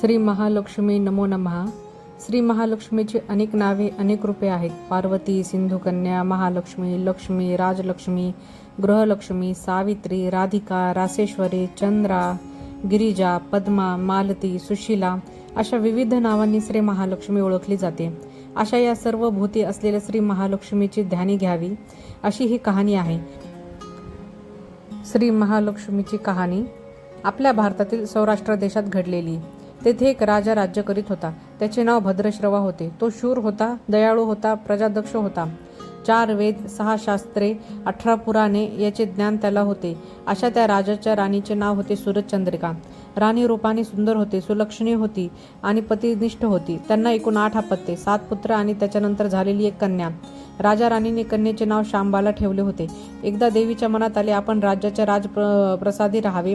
श्री महालक्ष्मी नमो नमः. श्री महालक्ष्मीची अनेक नावे अनेक रूपे आहेत. पार्वती सिंधुकन्या महालक्ष्मी लक्ष्मी राजलक्ष्मी गृहलक्ष्मी सावित्री राधिका रासेश्वरी चंद्रा गिरिजा पद्मा मालती सुशीला अशा विविध नावांनी श्री महालक्ष्मी ओळखली जाते. अशा या सर्व भूती असलेल्या श्री महालक्ष्मीची ध्यानी घ्यावी अशी ही कहाणी आहे. श्री महालक्ष्मीची कहाणी आपल्या भारतातील सौराष्ट्र देशात घडलेली. तेथे एक राजा राज्य करीत होता. त्याचे नाव भद्रश्रवा होते. तो शूर होता दयाळू होता प्रजादक्ष होता. चार वेद सहा शास्त्रे अठरा पुराणे याचे ज्ञान त्याला होते. अशा त्या राजाच्या राणीचे नाव होते सूरजचंद्रिका. राणी रूपाने सुंदर होते सुलक्षणी होती आणि पतिनिष्ठ होती. त्यांना एकूण आठ अपत्ये सात पुत्र आणि त्याच्यानंतर झालेली एक कन्या. राजा राणीने कन्येचे नाव शांबाला ठेवले होते. एकदा देवीच्या मनात आले आपण राज्याच्या राज प्र- प्रसादी राहावे.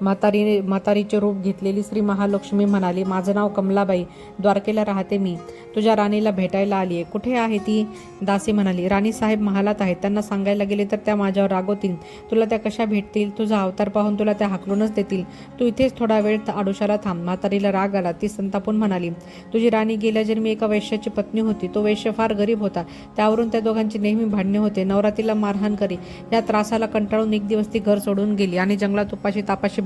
म्हातारीने म्हातारीचे रूप घेतलेली श्री महालक्ष्मी म्हणाली माझं नाव कमलाबाई द्वारकेला राहते मी. तुझ्या राणीला भेटायला आली आहे. कुठे आहे ती? दासी म्हणाली राणी साहेब महालात आहेत. त्यांना सांगायला गेले तर त्या माझ्यावर रागवतील. तुला त्या कशा भेटतील? तुझा अवतार पाहून तुला त्या हाकलूनच देतील. तू इथेच थोडा वेळ आडोशाला थांब. म्हातारीला राग आला. ती संतापून म्हणाली तुझी राणी गेल्या जन्मी एका वैश्याची पत्नी होती. तो वैश्य फार गरीब होता. त्यावरून त्या दोघांची नेहमी भांडणे होते. नवरातीला मारहाण करी. या त्रासाला कंटाळून एक दिवस ती घर सोडून गेली आणि जंगलात उपाशी तापाशी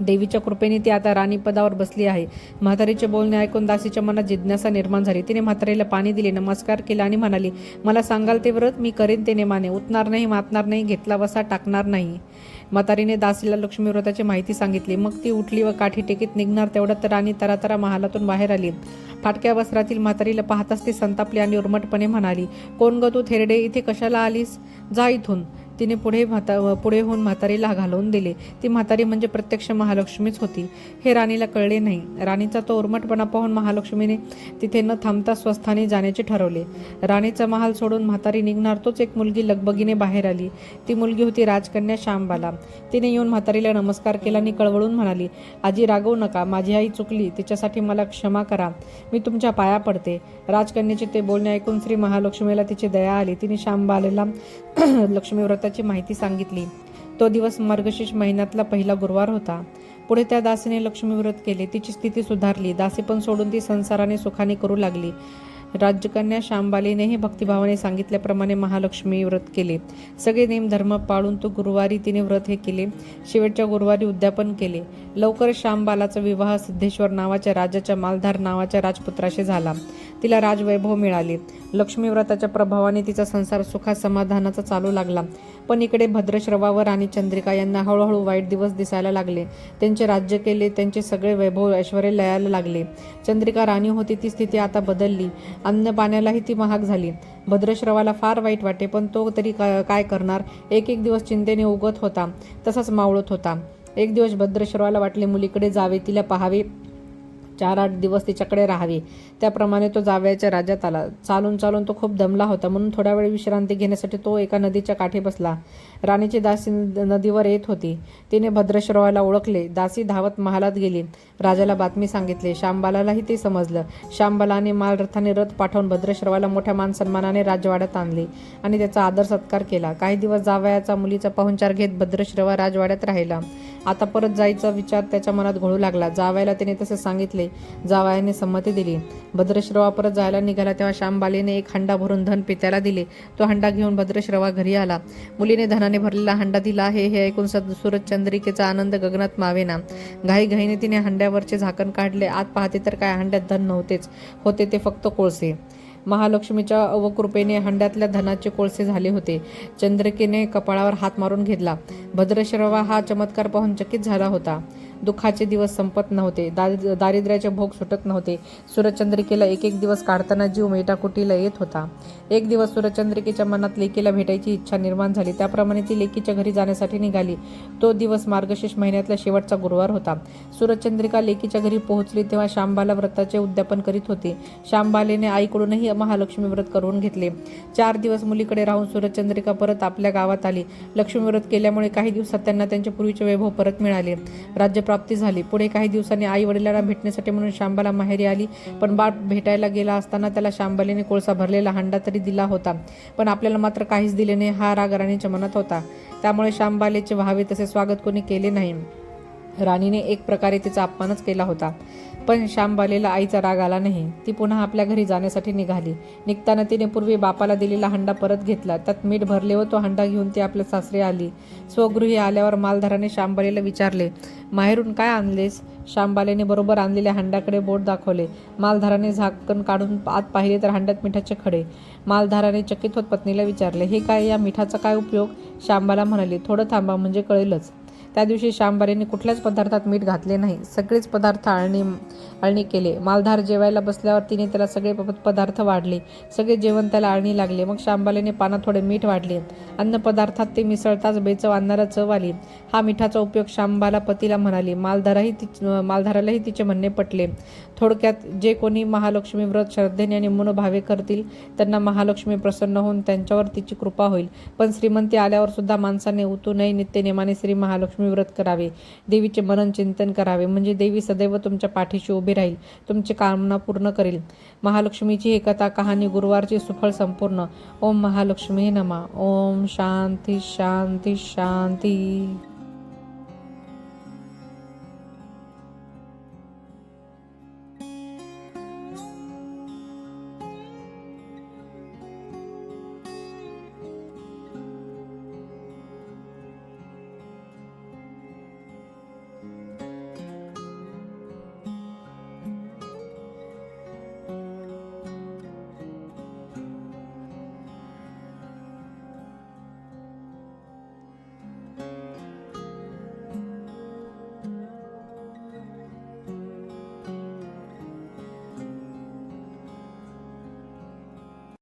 देवीच्या कृपेने ती आता राणीपदावर बसली आहे. म्हातारीचे बोलणे ऐकून दासीच्या मनात जिज्ञासा निर्माण झाली. तिने म्हातारीला पाणी दिले नमस्कार केला आणि म्हणाली मला सांगाल ते व्रत मी करेन ते नेमाने. उतणार नाही मातणार नाही घेतला वसा टाकणार नाही. म्हातारीने दासीला लक्ष्मी व्रताची माहिती सांगितली. मग ती उठली व काठी टेकीत निघणार. तेवढ्यात तर राणी तरातरा महालातून बाहेर आली. फाटक्या वस्त्रातील म्हातारीला पाहताच ती संतापली आणि उर्मटपणे म्हणाली कोण ग तू थेरडे? इथे कशाला आलीस? जा इथून. तिने पुढे म्हाता पुढे होऊन म्हातारीला घालवून दिले. ती म्हातारी म्हणजे प्रत्यक्ष महालक्ष्मीच होती. हे राणीला कळले नाही. राणीचा तो उर्मटपणा पाहून महालक्ष्मीने तिथे न थांबता स्वस्थानी जाण्याचे ठरवले. राणीचा महाल सोडून म्हातारी निघणार तोच एक मुलगी लगबगीने बाहेर आली. ती मुलगी होती राजकन्या श्यामबाला. तिने येऊन म्हातारीला नमस्कार केला आणि कळवळून म्हणाली आजी रागवू नका. माझी आई चुकली. तिच्यासाठी मला क्षमा करा. मी तुमच्या पाया पडते. राजकन्याचे ते बोलणे ऐकून श्री महालक्ष्मीला तिची दया आली. तिने श्यामबालेला लक्ष्मीव्रत व्रताची माहिती सांगितली. तो दिवस मार्गशीर्ष महिन्यातला पहिला गुरुवार होता. पुढे त्या दासीने लक्ष्मी व्रत केले. तिची स्थिती सुधारली. दासी पण सोडून ती संसाराने सुखाने करू लागली. राजकन्या श्यामबालीनेही भक्तिभावाने सांगितल्याप्रमाणे महालक्ष्मी व्रत केले. सगळे नेम धर्म पाळून तो गुरुवारी तिने व्रत हे केले. शेवटच्या गुरुवारी उद्यापन केले. लवकर श्यामबालाचा विवाह सिद्धेश्वर नावाच्या राजाच्या मालधार नावाच्या राजपुत्राशी झाला. तिला राजवैभव मिळाले. लक्ष्मी व्रताच्या प्रभावाने तिचा संसार सुखा समाधानाचा चालू लागला. पण इकडे भद्रश्रवावर आणि चंद्रिका यांना हळूहळू वाईट दिवस दिसायला लागले. त्यांचे राज्य केले त्यांचे सगळे वैभव ऐश्वर लयाला लागले. चंद्रिका राणी होती ती स्थिती आता बदलली. अन्न पाण्यालाही ती महाग झाली. भद्रश्रवाला फार वाईट वाटे पण तो तरी काय करणार? एक एक दिवस चिंतेने उगत होता तसाच मावळत होता. एक दिवस भद्रश्रवाला वाटले मुलीकडे जावे तिला पाहावे. चार आठ दिवस तिच्याकडे राहावे. त्याप्रमाणे तो जावयाच्या राज्यात आला. चालून चालून तो खूप दमला होता. म्हणून थोडा वेळ विश्रांती घेण्यासाठी तो एका नदीच्या काठी बसला. राणीची दासी नदीवर येत होती. तिने भद्रश्रवाला ओळखले. दासी धावत महालात गेली. राजाला बातमी सांगितली. शांबालालाही ते समजलं. शांबालाने मालरथाने रथ पाठवून भद्रश्रवाला मोठ्या मान सन्मानाने राजवाड्यात आणले आणि त्याचा आदर सत्कार केला. काही दिवस जावयाचा मुलीचा पाहुणचार घेत भद्रश्रवा राजवाड्यात राहिला. आता परत जायचा विचार त्याच्या मनात घोळू लागला. जावयाला त्याने तसे सांगितले. जावायाने संमती दिली. भद्रश्रवा परत जायला निघाला तेव्हा श्यामबालीने एक हंडा भरून धन पित्याला दिले. तो हंडा घेऊन भद्रश्रवा घरी आला. मुलीने धनाने भरलेला हंडा दिला आहे हे ऐकून सद सूरज चंद्रिकेचा आनंद गगनात मावेना. घाई घाईने तिने हंड्यावरचे झाकण काढले. आत पाहते तर काय हंड्यात धन नव्हतेच. होते ते फक्त कोळसे. महालक्ष्मीच्या अवकृपेने हंड्यातल्या धनाचे कोळसे झाले होते. चंद्रकेने कपाळावर हात मारून घेतला. भद्रश्रवा हा चमत्कार पाहून चकित झाला होता. दुःखाचे दिवस संपत नव्हते. दारि दारिद्र्याचे भोग सुटत नव्हते. सूर्यचंद्रिकेला एक एक दिवस काढताना जीव मेटाकुटीला येत होता. एक दिवस सूर्यचंद्रिकेच्या मनात लेकीला भेटायची इच्छा निर्माण झाली. त्याप्रमाणे ती लेकीच्या घरी जाण्यासाठी निघाली. तो दिवस मार्गशीर्ष महिन्यातला शेवटचा गुरुवार होता. सूर्यचंद्रिका लेकीच्या घरी पोहोचली तेव्हा शांबाला व्रताचे उद्यापन करीत होते. शांबालेने आईकडूनही महालक्ष्मी व्रत करून घेतले. चार दिवस मुलीकडे राहून सूर्यचंद्रिका परत आपल्या गावात आली. लक्ष्मी व्रत केल्यामुळे काही दिवसात त्यांना त्यांचे पूर्वीचे वैभव परत मिळाले. प्राप्ती झाली. पुढे काही दिवसांनी आई वडिलांना भेटण्यासाठी म्हणून शांबाला माहेरी आली पण बाळ भेटायला गेला असताना त्याला शांबालीने कोळसा भरलेला हांडा तरी दिला होता पण आपल्याला मात्र काहीच दिले नाही हा राग राणीच्या मनात होता. त्यामुळे शांबालेचे व्हावे तसे स्वागत कोणी केले नाही. राणीने एक प्रकारे तिचा अपमानच केला होता. पण श्यामबालेला आईचा राग आला नाही. ती पुन्हा आपल्या घरी जाण्यासाठी निघाली. निघताना तिने पूर्वी बापाला दिलेला हंडा परत घेतला. त्यात मीठ भरले व तो हंडा घेऊन ती आपल्या सासरे आली. स्वगृही आल्यावर मालधाराने श्यामबालेला विचारले माहेरून काय आणलेस? श्यामबालेने बरोबर आणलेल्या हंड्याकडे बोट दाखवले. मालधाराने झाकण काढून आत पाहिले तर हंड्यात मिठाचे खडे. मालधाराने चकित होत पत्नीला विचारले हे काय या मिठाचा काय उपयोग? श्यामबाला म्हणाले थोडं थांबा म्हणजे कळेलच. त्या दिवशी शांबारीने कुठल्याच पदार्थात मीठ घातले नाही. सगळेच पदार्थ आळणी आळणी केले. मालधार जेवायला बसल्यावर तिने त्याला सगळे पदार्थ वाढले. सगळे जेवण त्याला आळणी लागले. मग शांबालेने पानात थोडे मीठ वाढले. अन्न पदार्थात ते मिसळताच बेचव आणणारा चव आली. हा मिठाचा उपयोग शांबाला पतीला म्हणाली. मालधाराही ति मालधारालाही तिचे म्हणणे पटले. थोडक्यात जे कोणी महालक्ष्मी व्रत श्रद्धेने आणि मनोभावे करतील त्यांना महालक्ष्मी प्रसन्न होऊन त्यांच्यावर तिची कृपा होईल. पण श्रीमंती आल्यावर सुद्धा माणसाने उतू नये नित्यनेमाने श्री महालक्ष्मी व्रत करावे. देवीचे मनन चिंतन करावे. म्हणजे देवी सदैव तुमच्या पाठीशी उभी राहील तुमची कामना पूर्ण करेल. महालक्ष्मीची ही कथा कहाणी गुरुवारची सुफळ संपूर्ण. ओम महालक्ष्मी नमा. ओम शांती शांती शांती.